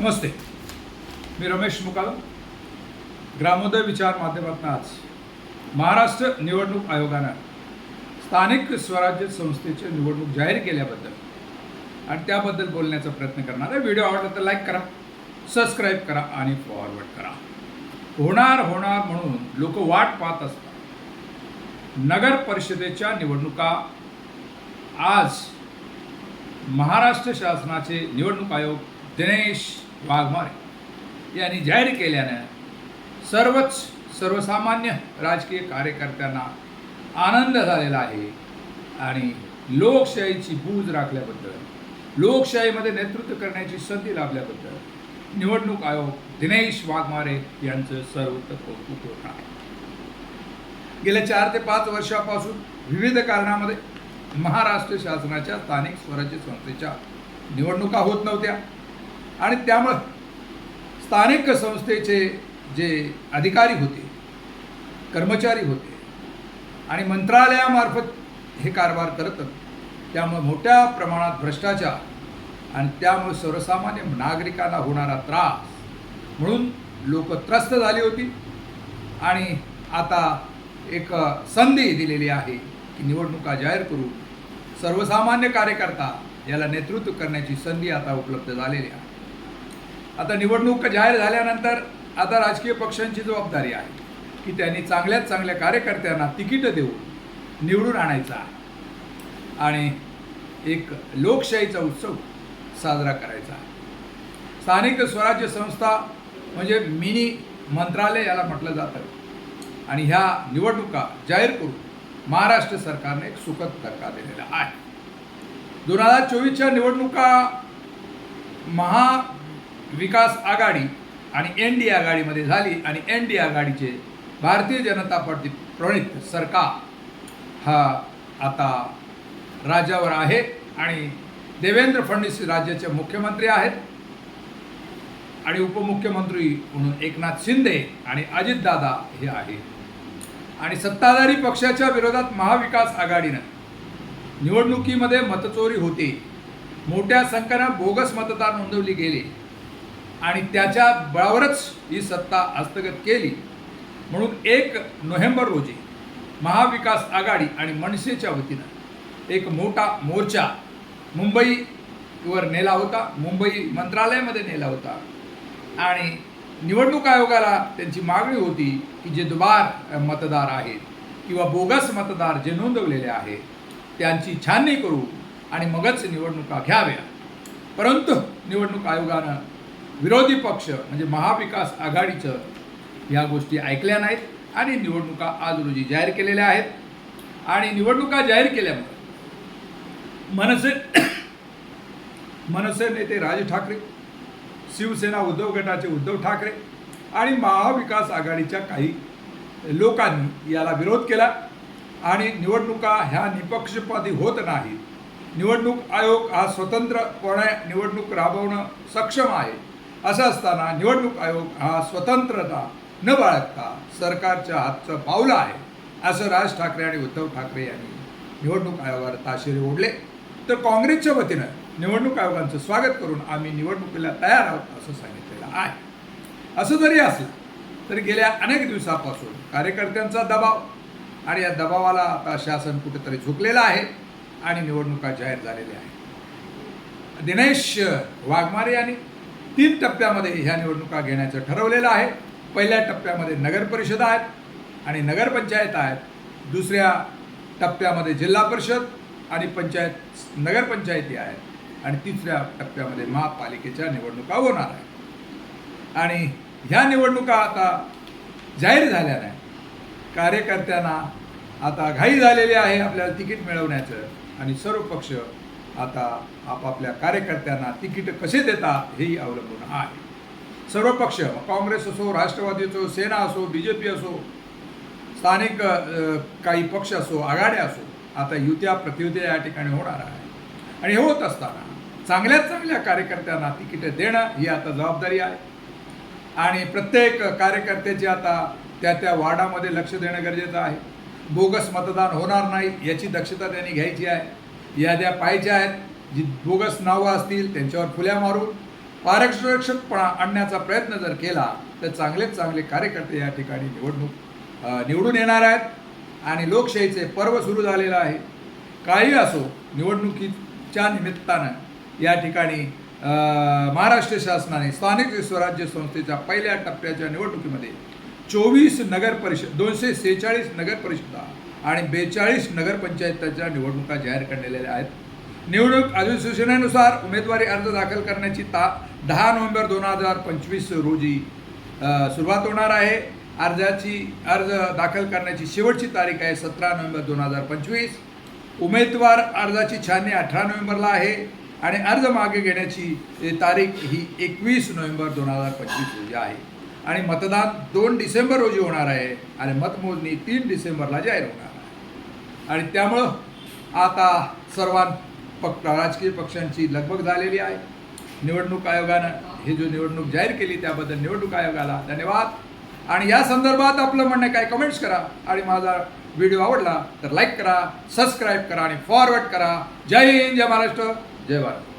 नमस्ते. मी रमेश मुकाल ग्रामोदय विचार माध्यमातून आज महाराष्ट्र निवडणूक आयोगानं स्थानिक स्वराज्य संस्थेचे निवडणूक जाहीर केल्याबद्दल आणि त्याबद्दल बोलण्याचा प्रयत्न करणार आहे. व्हिडिओ आवडला तर लाईक करा सबस्क्राईब करा आणि फॉरवर्ड करा. होणार होणार म्हणून लोक वाट पाहत असतात. नगर परिषदेच्या निवडणुका आज महाराष्ट्र शासनाचे निवडणूक आयोग दिनेश वाघमारे यांनी जाहीर केल्यानं सर्वच सर्वसामान्य राजकीय कार्यकर्त्यांना आनंद झालेला आहे आणि लोकशाहीची बूज राखल्याबद्दल लोकशाहीमध्ये नेतृत्व करण्याची संधी लाभल्याबद्दल निवडणूक आयोग दिनेश वाघमारे यांचं सर्वत्र कौतुक होत आहे. गेल्या चार ते पाच वर्षापासून विविध कारणामध्ये महाराष्ट्र शासनाच्या स्थानिक स्वराज्य संस्थेच्या निवडणुका होत नव्हत्या. आणि त्यामुळं स्थानिक संस्थेचे जे अधिकारी होते कर्मचारी होते आणि मंत्रालयामार्फत हे कारभार करत त्यामुळे मोठ्या प्रमाणात भ्रष्टाचार आणि त्यामुळे सर्वसामान्य नागरिकांना होणारा त्रास म्हणून लोक त्रस्त झाली होती. आणि आता एक संधी दिलेली आहे की निवडणुका जाहीर करून सर्वसामान्य कार्यकर्ता याला नेतृत्व करण्याची संधी आता उपलब्ध झालेली आहे. आता निवडणूक जाहीर झाल्यानंतर आता राजकीय पक्षांची जबाबदारी आहे की त्यांनी चांगल्यात चांगल्या कार्यकर्त्यांना तिकीटं देऊन निवडून आणायचं आहे. आणि एक लोकशाहीचा उत्सव साजरा करायचा आहे. स्थानिक स्वराज्य संस्था म्हणजे मिनी मंत्रालय याला म्हटलं जातं. आणि ह्या निवडणुका जाहीर करून महाराष्ट्र सरकारने एक सुखद धक्का दिलेला आहे. दोन हजार चोवीसच्या निवडणुका महा विकास आघाडी आणि एन डी आघाडीमध्ये झाली आणि एन डी आघाडीचे भारतीय जनता पार्टी प्रणित सरकार हा आता राज्यावर आहे आणि देवेंद्र फडणवीस राज्याचे मुख्यमंत्री आहेत. आणि उपमुख्यमंत्री म्हणून एकनाथ शिंदे आणि अजितदादा हे आहेत. आणि सत्ताधारी पक्षाच्या विरोधात महाविकास आघाडीनं निवडणुकीमध्ये मतचोरी होते. मोठ्या संख्येनं बोगस मतदार नोंदवली गेली. आणि त्याच्या बळावरच ही सत्ता हस्तगत केली. म्हणून एक नोव्हेंबर रोजी महाविकास आघाडी आणि मनसेच्या वतीनं एक मोठा मोर्चा मुंबईवर नेला होता मुंबई मंत्रालयामध्ये नेला होता. आणि निवडणूक आयोगाला त्यांची मागणी होती की जे दुबार मतदार आहेत किंवा बोगस मतदार जे नोंदवलेले आहेत त्यांची छाननी करू आणि मगच निवडणुका घ्याव्या. परंतु निवडणूक आयोगानं विरोधी पक्ष म्हणजे महाविकास आघाडीचं ह्या गोष्टी ऐकल्या नाहीत आणि निवडणुका आज रोजी जाहीर केलेल्या आहेत. आणि निवडणुका जाहीर केल्यामुळे मनसे मनसे नेते राज ठाकरे शिवसेना उद्धव गटाचे उद्धव ठाकरे आणि महाविकास आघाडीच्या काही लोकांनी याला विरोध केला. आणि निवडणुका ह्या निपक्षपाती होत नाहीत. निवडणूक आयोग हा स्वतंत्रपणे निवडणूक राबवणं सक्षम आहे. असं असताना निवडणूक आयोग हा स्वतंत्रता न बाळगता सरकारच्या हातचं पावलं आहे असं राज ठाकरे आणि उद्धव ठाकरे यांनी निवडणूक आयोगावर ताशेरे ओढले. तर काँग्रेसच्या वतीनं निवडणूक आयोगांचं स्वागत करून आम्ही निवडणुकीला तयार आहोत असं सांगितलेलं आहे. असं जरी असलं तरी गेल्या अनेक दिवसापासून कार्यकर्त्यांचा दबाव आणि या दबावाला आता शासन कुठेतरी झुकलेलं आहे आणि निवडणुका जाहीर झालेल्या आहेत. दिनेश वाघमारे यांनी तीन टप्प्यामध्ये ह्या निवडणुका घेण्याचं ठरवलेलं आहे. पहिल्या टप्प्यामध्ये नगरपरिषद आहेत आणि नगरपंचायत आहेत. दुसऱ्या टप्प्यामध्ये जिल्हा परिषद आणि पंचायत नगरपंचायती आहेत. आणि तिसऱ्या टप्प्यामध्ये महापालिकेच्या निवडणुका होणार आहेत. आणि ह्या निवडणुका आता जाहीर झाल्या नाही. कार्यकर्त्यांना आता घाई झालेली आहे आपल्याला तिकीट मिळवण्याचं आणि सर्व पक्ष आता आपापल्या कार्यकर्त्यांना तिकीट कसे देतात हेही अवलंबून आहे. सर्व पक्ष काँग्रेस असो राष्ट्रवादी असो सेना असो बी जे पी असो स्थानिक काही पक्ष असो आघाड्या असो आता युत्या प्रतियुत्या या ठिकाणी होणार आहे. आणि हे होत असताना चांगल्यात चांगल्या कार्यकर्त्यांना तिकीटं देणं ही आता जबाबदारी आहे. आणि प्रत्येक कार्यकर्त्याची आता त्या त्या वार्डामध्ये लक्ष देणं गरजेचं आहे. बोगस मतदान होणार नाही याची दक्षता त्यांनी घ्यायची आहे. याद्या पायच्या आहेत. जी बोगस नावं असतील त्यांच्यावर फुल्या मारून पारदर्शकपणा आणण्याचा प्रयत्न जर केला तर चांगलेच चांगले कार्यकर्ते या ठिकाणी निवडणूक निवडून येणार आहेत. आणि लोकशाहीचे पर्व सुरू झालेलं आहे. काही असो निवडणुकीच्या निमित्तानं या ठिकाणी महाराष्ट्र शासनाने स्थानिक स्वराज्य संस्थेच्या पहिल्या टप्प्याच्या निवडणुकीमध्ये चोवीस नगर परिषद दोनशे सेहेचाळीस नगर परिषदा आणि बेचाळीस नगरपंचायतीच्या निवडणुका जाहीर करण्यात आहेत. निवडणूक अधिसूचनेनुसार उमेदवारी अर्ज दाखल करण्याची ता दहा नोव्हेंबर दोन हजार पंचवीस रोजी सुरुवात होणार आहे. अर्जाची अर्ज दाखल करण्याची शेवटची तारीख आहे सतरा नोव्हेंबर दोन हजार पंचवीस. उमेदवार अर्जाची छाननी अठरा नोव्हेंबरला आहे आणि अर्ज मागे घेण्याची तारीख ही एकवीस नोव्हेंबर दोन हजार पंचवीस रोजी आहे. आणि मतदान दोन डिसेंबर रोजी होणार आहे आणि मतमोजणी तीन डिसेंबरला जाहीर होणार आणि त्यामुळं आता सर्वां पक्ष राजकीय पक्षांची लगबग झालेली आहे. निवडणूक आयोगानं ही जो निवडणूक जाहीर केली त्याबद्दल निवडणूक आयोगाला धन्यवाद. आणि या संदर्भात आपलं म्हणणं काय कमेंट्स करा. आणि माझा व्हिडिओ आवडला तर लाईक करा सबस्क्राईब करा आणि फॉरवर्ड करा. जय हिंद जय महाराष्ट्र जय भारत.